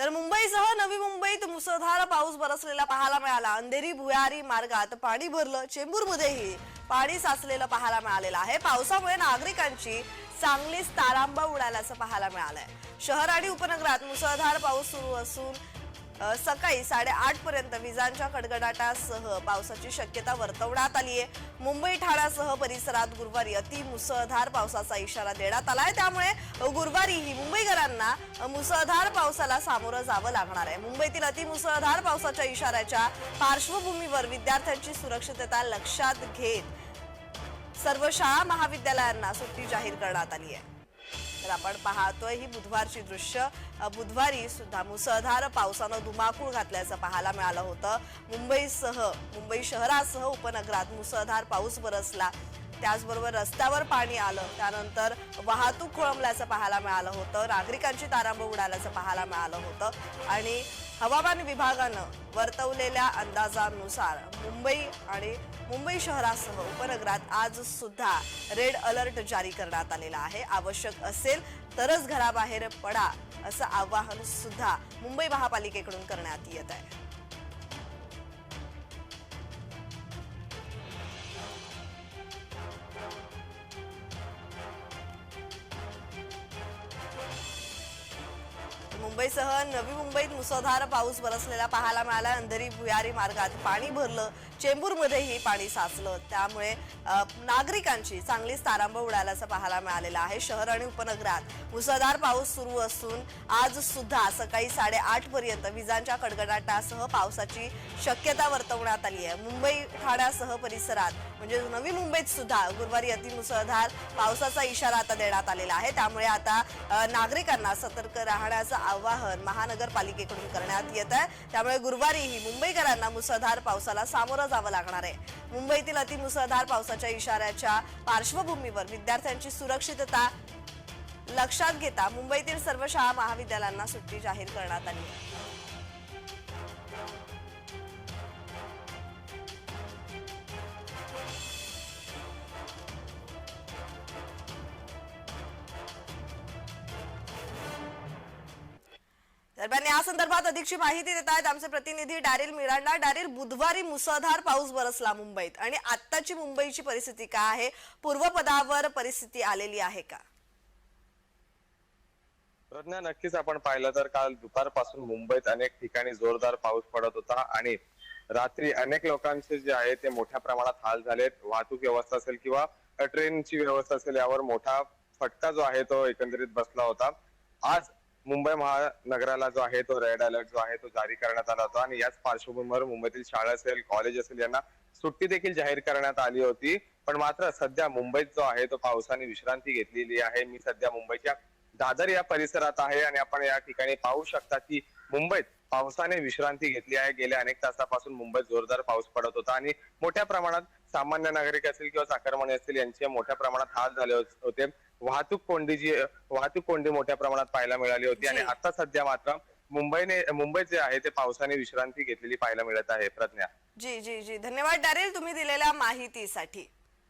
तर मुंबईसह नवी मुंबईत मुसळधार पाऊस बरसलेला पाहायला मिळाला. अंधेरी भुयारी मार्गात पाणी भरलं. चेंबूरमध्येही पाणी साचलेलं पाहायला मिळालेलं आहे. पावसामुळे नागरिकांची चांगलीच तारांबा उडाल्याचं पाहायला मिळालंय. शहर आणि उपनगरात मुसळधार पाऊस सुरू असून सकाळी साडेआठ पर्यंत विजांच्या कडकडाटासह पावसाची शक्यता वर्तवण्यात आली आहे. मुंबई ठाण्यासह परिसरात गुरुवारी अति मुसळधार पावसाचा इशारा देण्यात आलाय त्यामुळे गुरुवारीही मुंबईकरांना मुसळधार पावसाला सामोरं जावं लागणार आहे. मुंबईतील अति मुसळधार पावसाच्या इशाऱ्याच्या पार्श्वभूमीवर विद्यार्थ्यांची सुरक्षितता लक्षात घेत सर्व शाळा महाविद्यालयांना सुट्टी जाहीर करण्यात आली आहे. तर आपण पाहतोय ही बुधवारची दृश्य. बुधवारी सुद्धा मुसळधार पावसानं धुमाकूळ घातल्याचं पाहायला मिळालं होतं. मुंबईसह मुंबई शहरासह उपनगरात मुसळधार पाऊस बरसला. त्याचबरोबर रस्त्यावर पाणी आलं. त्यानंतर वाहतूक खोळंबल्याचं पाहायला मिळालं होतं. नागरिकांची तारांब उडाल्याचं पाहायला मिळालं होतं. आणि हवामान विभागानं वर्तवलेल्या अंदाजानुसार मुंबई आणि मुंबई शहरासह उपनगरात आज सुद्धा रेड अलर्ट जारी करण्यात आलेला आहे. आवश्यक असेल तरच घराबाहेर पडा असं आवाहन सुद्धा मुंबई महापालिकेकडून करण्यात येत आहे. मुंबईसह नवी मुंबईत मुसळधार पाऊस बरसलेला पाहायला मिळाला. अंधेरी भुयारी मार्गात पाणी भरलं. चेंबूरमध्येही पाणी साचलं. त्यामुळे नागरिकांची चांगलीच तारांब उडाल्याचं पाहायला मिळालेलं आहे. शहर आणि उपनगरात मुसळधार पाऊस सुरू असून आज सुद्धा सकाळी साडेआठ पर्यंत विजांच्या कडकडाटासह पावसाची शक्यता वर्तवण्यात आली आहे. मुंबई ठाण्यासह परिसरात म्हणजे नवी मुंबईत सुद्धा गुरुवारी अतिमुसळधार पावसाचा इशारा आता देण्यात आलेला आहे. त्यामुळे आता नागरिकांना सतर्क राहण्याचं आवाहन महानगरपालिकेकडून करण्यात येत आहे. त्यामुळे गुरुवारीही मुंबईकरांना मुसळधार पावसाला सामोरं जावं लागणार आहे. मुंबईतील अतिमुसळधार पावसाच्या इशाऱ्याच्या पार्श्वभूमीवर विद्यार्थ्यांची सुरक्षितता लक्षात घेता मुंबईतील सर्व शाळा महाविद्यालयांना सुट्टी जाहीर करण्यात आली. दरम्यान या संदर्भात अधिकची माहिती देत आहेत आमचे प्रतिनिधी डॅरिल मिरांडा. डॅरिल बुधवारी मुसळधार पाऊस बरसला मुंबईत. आणि आत्ताची मुंबईची परिस्थिती काय आहे? पूर्वपदावर परिस्थिती आलेली आहे का? प्रज्ञा नक्कीच आपण पाहिलं तर काल दुपारपासून मुंबईत अनेक ठिकाणी जोरदार पाऊस पडत होता आणि रात्री अनेक लोकांचे जे आहे ते मोठ्या प्रमाणात हाल झालेत. वाहतूक व्यवस्था असेल किंवा ट्रेनची व्यवस्था असेल यावर मोठा फटका जो आहे तो एकंदरीत बसला होता. आज मुंबई महानगराला जो आहे तो रेड अलर्ट जो आहे तो जारी करण्यात आला होता आणि याच पार्श्वभूमीवर मुंबईतील शाळा असेल कॉलेज असेल यांना सुट्टी देखील जाहीर करण्यात आली होती. पण मात्र सध्या मुंबईत जो आहे तो पावसाने विश्रांती घेतलेली आहे. मी सध्या मुंबईच्या दादर या परिसरात आहे आणि आपण या ठिकाणी पाहू शकता की मुंबईत पावसाने विश्रांती घेतली आहे. गेल्या अनेक तासापासून मुंबईत जोरदार पाऊस पडत होता आणि मोठ्या प्रमाणात सामान्य नागरिक असतील किंवा चाकरमानी असतील यांचे मोठ्या प्रमाणात हाल झाले होते. वाहतूक कोंडी जी वाहतूक कोंडी मोठ्या प्रमाणात पाहायला मिळाली होती आणि. आता सध्या मात्र मुंबईने मुंबईत जे आहे ते पावसाने विश्रांती घेतलेली पाहायला मिळत आहे प्रज्ञा. जी जी जी. धन्यवाद डॅरिल तुम्ही दिलेल्या माहितीसाठी.